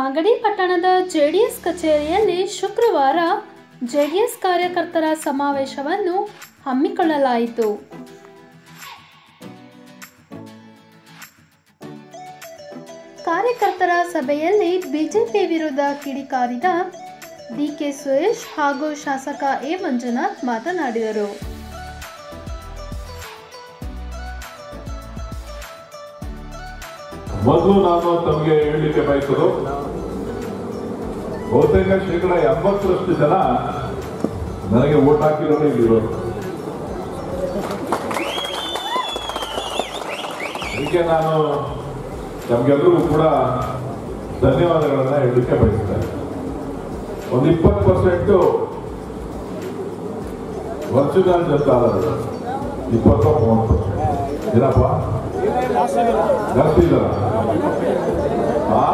ಮಾಗಡಿ ಪಟ್ಟಣದ ಜೆಡಿಎಸ್ ಕಚೇರಿಯಲ್ಲಿ ಶುಕ್ರವಾರ ಜೆಡಿಎಸ್ ಕಾರ್ಯಕರ್ತರ ಸಮಾವೇಶವನ್ನು ಹಮ್ಮಿಕೊಳ್ಳಲಾಯಿತು. ಕಾರ್ಯಕರ್ತರ ಸಭೆಯಲ್ಲಿ ಬಿಜೆಪಿ ವಿರುದ್ಧ ಕಿಡಿಕಾರಿದ ಡಿಕೆ ಸುರೇಶ್ ಹಾಗೂ ಶಾಸಕ ಎ ಮಂಜುನಾಥ್ ಮಾತನಾಡಿದರು. ಮೊದಲು ನಾನು ತಮಗೆ ಹೇಳಲಿಕ್ಕೆ ಬಯಸೋದು, ಬಹುತೇಕ ಶೇಕಡ ಎಂಬತ್ತರಷ್ಟು ಜನ ನನಗೆ ಓಟ್ ಹಾಕಿರೋರು ಇಲ್ಲಿರೋರು. ಅದಕ್ಕೆ ನಾನು ನಮ್ಗೆಲ್ಲರಿಗೂ ಕೂಡ ಧನ್ಯವಾದಗಳನ್ನು ಹೇಳಲಿಕ್ಕೆ ಬಯಸ್ತೇನೆ. ಒಂದು ಇಪ್ಪತ್ತು ಪರ್ಸೆಂಟು ವರ್ಚುವಲ್ ಜನತಾ ಇಪ್ಪತ್ತೊಂಬತ್ತು ಏನಪ್ಪ? ಜಾಸ್ತಿ ಆ?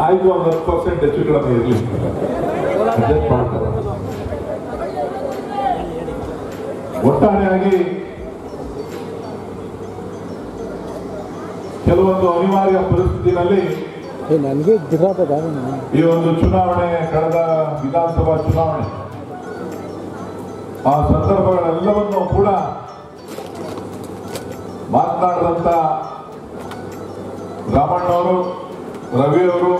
ಆಯ್ತು ಒಂದು ಹತ್ತು ಪರ್ಸೆಂಟ್ ಹೆಚ್ಚು ಕಡಿಮೆ ಇರಲಿ. ಅಡ್ಜಸ್ಟ್ ಮಾಡ್ತಾರೆ. ಒಟ್ಟಾರೆಯಾಗಿ ಕೆಲವೊಂದು ಅನಿವಾರ್ಯ ಪರಿಸ್ಥಿತಿನಲ್ಲಿ ನನಗೆ ಈ ಒಂದು ಚುನಾವಣೆ ಕಳೆದ ವಿಧಾನಸಭಾ ಚುನಾವಣೆ ಆ ಸಂದರ್ಭಗಳೆಲ್ಲವನ್ನೂ ಕೂಡ ಮಾತನಾಡಿದಂತ ರಾಮಣ್ಣವರು, ರವಿಯವರು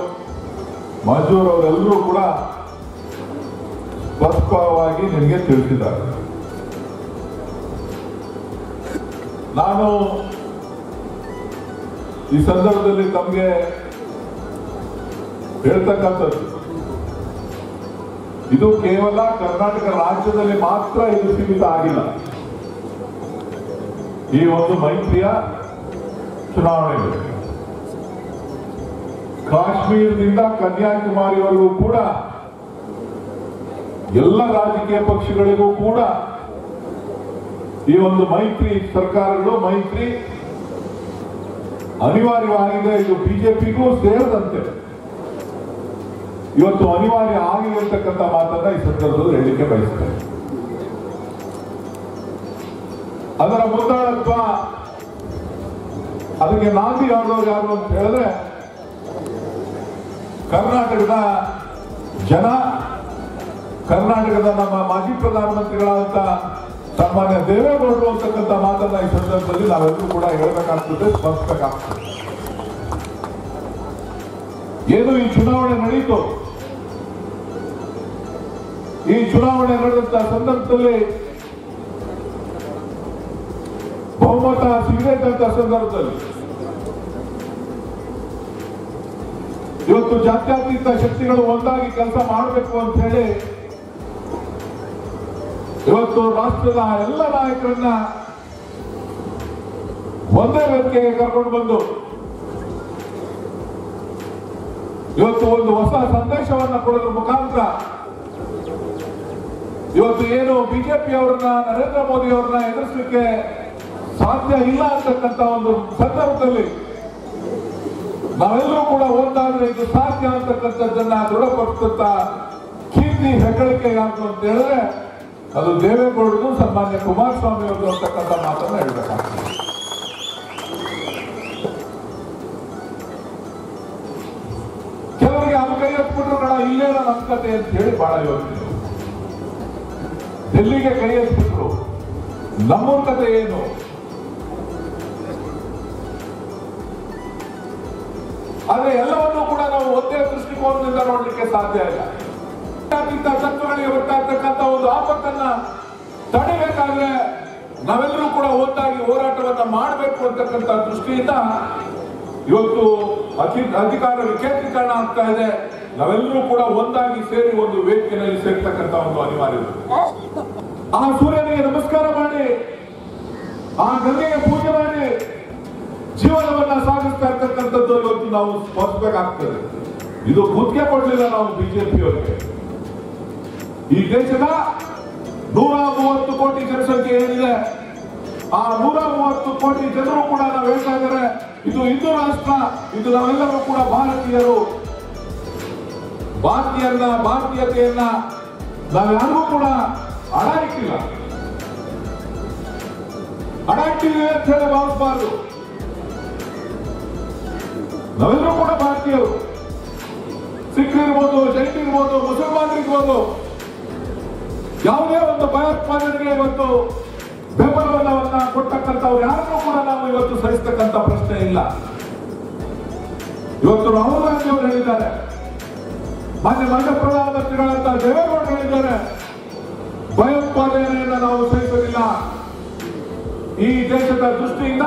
ಮಂಜೂರವರೆಲ್ಲರೂ ಕೂಡ ಸ್ಪಷ್ಟವಾಗಿ ನಿಮಗೆ ತಿಳಿಸಿದ್ದಾರೆ. ನಾನು ಈ ಸಂದರ್ಭದಲ್ಲಿ ತಮಗೆ ಹೇಳ್ತಕ್ಕಂಥದ್ದು ಇದು ಕೇವಲ ಕರ್ನಾಟಕ ರಾಜ್ಯದಲ್ಲಿ ಮಾತ್ರ ಇದು ಸೀಮಿತ ಆಗಿಲ್ಲ. ಈ ಒಂದು ಮೈತ್ರಿಯ ಚುನಾವಣೆಗಳು ಕಾಶ್ಮೀರದಿಂದ ಕನ್ಯಾಕುಮಾರಿವರೆಗೂ ಕೂಡ, ಎಲ್ಲ ರಾಜಕೀಯ ಪಕ್ಷಗಳಿಗೂ ಕೂಡ ಈ ಒಂದು ಮೈತ್ರಿ ಸರ್ಕಾರಗಳು, ಮೈತ್ರಿ ಅನಿವಾರ್ಯವಾಗಿದೆ. ಇದು ಬಿಜೆಪಿಗೂ ಸೇರದಂತೆ. ಇವತ್ತು ಅನಿವಾರ್ಯ ಆಗಿರತಕ್ಕಂಥ ಮಾತನ್ನ ಈ ಸಂದರ್ಭದಲ್ಲಿ ಹೇಳಲಿಕ್ಕೆ ಬಯಸ್ತೇನೆ. ಅದರ ಮುಂದಾಳತ್ವ, ಅದಕ್ಕೆ ನಾಂದಿ ಆಡೋರು ಯಾರು ಅಂತ ಹೇಳಿದ್ರೆ, ಕರ್ನಾಟಕದ ಜನ, ಕರ್ನಾಟಕದ ನಮ್ಮ ಮಾಜಿ ಪ್ರಧಾನಮಂತ್ರಿಗಳಾದಂತ ಸನ್ಮಾನ್ಯ ದೇವೇಗೌಡರು ಅಂತಕ್ಕಂಥ ಮಾತನ್ನ ಈ ಸಂದರ್ಭದಲ್ಲಿ ನಾವೆಲ್ಲರೂ ಕೂಡ ಹೇಳಬೇಕಾಗ್ತದೆ ಸ್ಪಷ್ಟಕ್ಕಾಗ್ತದೆ ಏನು ಈ ಚುನಾವಣೆ ನಡೀತು ಈ ಚುನಾವಣೆ ನಡೆದಂತ ಸಂದರ್ಭದಲ್ಲಿ ಬಹುಮತ ಸಿಗಬೇಕಂತ ಸಂದರ್ಭದಲ್ಲಿ ಇವತ್ತು ಜಾತ್ಯಾತೀತ ಶಕ್ತಿಗಳು ಒಂದಾಗಿ ಕೆಲಸ ಮಾಡಬೇಕು ಅಂತ ಹೇಳಿ ಇವತ್ತು ರಾಷ್ಟ್ರದ ಎಲ್ಲ ನಾಯಕರನ್ನ ಒಂದೇ ವೇದಿಕೆಗೆ ಕರ್ಕೊಂಡು ಬಂದು ಇವತ್ತು ಒಂದು ಹೊಸ ಸಂದೇಶವನ್ನ ಕೊಡೋದ್ರ ಮುಖಾಂತರ ಇವತ್ತು ಏನು ಬಿಜೆಪಿ ಅವ್ರನ್ನ ನರೇಂದ್ರ ಮೋದಿ ಅವ್ರನ್ನ ಎದುರಿಸಲಿಕ್ಕೆ ಸಾಧ್ಯ ಇಲ್ಲ ಅಂತಕ್ಕಂತ ಒಂದು ಸಂದರ್ಭದಲ್ಲಿ ನಾವೆಲ್ಲರೂ ಕೂಡ ಒಂದಾದ್ರೆ ಇದು ಸಾಧ್ಯ ಅಂತಕ್ಕಂಥದ್ದನ್ನ ದೃಢಪಡಿಸುತ್ತ ಕೀರ್ತಿ ಹೆಗ್ಗಳಿಕೆ ಯಾರು ಅಂತ ಹೇಳಿದ್ರೆ ಅದು ದೇವೇಗೌಡರು ಸನ್ಮಾನ್ಯ ಕುಮಾರಸ್ವಾಮಿ ಅವರು ಅಂತಕ್ಕಂಥ ಮಾತನ್ನ ಹೇಳ್ಬೇಕಾಗ್ತದೆ. ಕೆಲವರಿಗೆ ಅದು ಕೈ ಹತ್ಬಿಟ್ರು ನಮ್ಮ ಕತೆ ಅಂತ ಹೇಳಿ ಬಹಳ ಯೋಚನೆ ಡೆಲ್ಲಿಗೆ ಕೈ ಎತ್ತಿದ್ರು ನಮ್ಮೂರ್ ಕತೆ ಏನು? ಆದ್ರೆ ಎಲ್ಲವನ್ನೂ ಕೂಡ ನಾವು ಒಂದೇ ದೃಷ್ಟಿಕೋನದಿಂದ ನೋಡ್ಲಿಕ್ಕೆ ಸಾಧ್ಯ ಇಲ್ಲ. ತತ್ವಗಳಿಗೆ ಬರ್ತಾ ಇರ್ತಕ್ಕಂಥ ಒಂದು ಆಪತ್ತನ್ನ ತಡಿಬೇಕಾದ್ರೆ ನಾವೆಲ್ಲರೂ ಕೂಡ ಒಂದಾಗಿ ಹೋರಾಟವನ್ನ ಮಾಡಬೇಕು ಅಂತಕ್ಕಂಥ ದೃಷ್ಟಿಯಿಂದ ಇವತ್ತು ಅತಿ ಅಧಿಕಾರ ವಿಕೇಂದ್ರೀಕರಣ ಆಗ್ತಾ ಇದೆ. ನಾವೆಲ್ಲರೂ ಕೂಡ ಒಂದಾಗಿ ಸೇರಿ ಒಂದು ವೇದಿಕೆಯಲ್ಲಿ ಸೇರ್ತಕ್ಕಂಥ ಒಂದು ಅನಿವಾರ್ಯತೆ. ಆ ಸೂರ್ಯನಿಗೆ ನಮಸ್ಕಾರ ಮಾಡಿ, ಆ ಗಂಗೆಗೆ ಪೂಜೆ ಮಾಡಿ, ಜೀವನವನ್ನ ಸಾಗಿಸ್ತಾ ಇರ್ತಕ್ಕಂಥದ್ದು ಇವತ್ತು ನಾವು ಸ್ಮರಿಸಬೇಕಾಗ್ತದೆ ಇದು ಗುತ್ತಿಗೆ ಕೊಡ್ಲಿಲ್ಲ ನಾವು ಬಿಜೆಪಿಯವರಿಗೆ. ಈ ದೇಶದ ನೂರ ಮೂವತ್ತು ಕೋಟಿ ಜನಸಂಖ್ಯೆ ಏನಿದೆ, ಆ ನೂರ ಮೂವತ್ತು ಕೋಟಿ ಜನರು ಕೂಡ ನಾವು ಹೇಳ್ತಾ ಇದ್ದಾರೆ, ಇದು ಹಿಂದೂ ರಾಷ್ಟ್ರ, ಇದು ನಾವೆಲ್ಲರೂ ಕೂಡ ಭಾರತೀಯರು. ಭಾರತೀಯರನ್ನ, ಭಾರತೀಯತೆಯನ್ನ ನಾವೆಲ್ಲರೂ ಕೂಡ ಹಣ ಇಟ್ಟಿಲ್ಲ ಅಂತ ಹೇಳಿ ಭಾವಿಸಬಾರ್ದು. ನಾವೆಲ್ಲರೂ ಕೂಡ ಭಾರತೀಯರು. ಸಿಖ್ರಿರ್ಬೋದು ಜೈನಿರ್ಬೋದು ಮುಸಲ್ಮಾನರಿರ್ಬೋದು ಯಾವುದೇ ಒಂದು ಭಯೋತ್ಪಾದನೆಗೆ ಇವತ್ತು ಬೆಂಬಲವನ್ನ ಕೊಟ್ಟಕ್ಕಂಥವ್ರು ಯಾರನ್ನೂ ಕೂಡ ನಾವು ಇವತ್ತು ಸಹಿಸ್ತಕ್ಕಂಥ ಪ್ರಶ್ನೆ ಇಲ್ಲ. ಇವತ್ತು ರಾಹುಲ್ ಗಾಂಧಿ ಅವರು ಹೇಳಿದ್ದಾರೆ. ಮಾನ್ಯ ಮಾನ್ಯ ಪ್ರಧಾನಮಂತ್ರಿಗಳಂತ ದೇವೇಗೌಡರು ಹೇಳಿದ್ದಾರೆ. ಭಯೋತ್ಪಾದನೆಯನ್ನು ನಾವು ಸಹಿಸಲಿಲ್ಲ ಈ ದೇಶದ ದೃಷ್ಟಿಯಿಂದ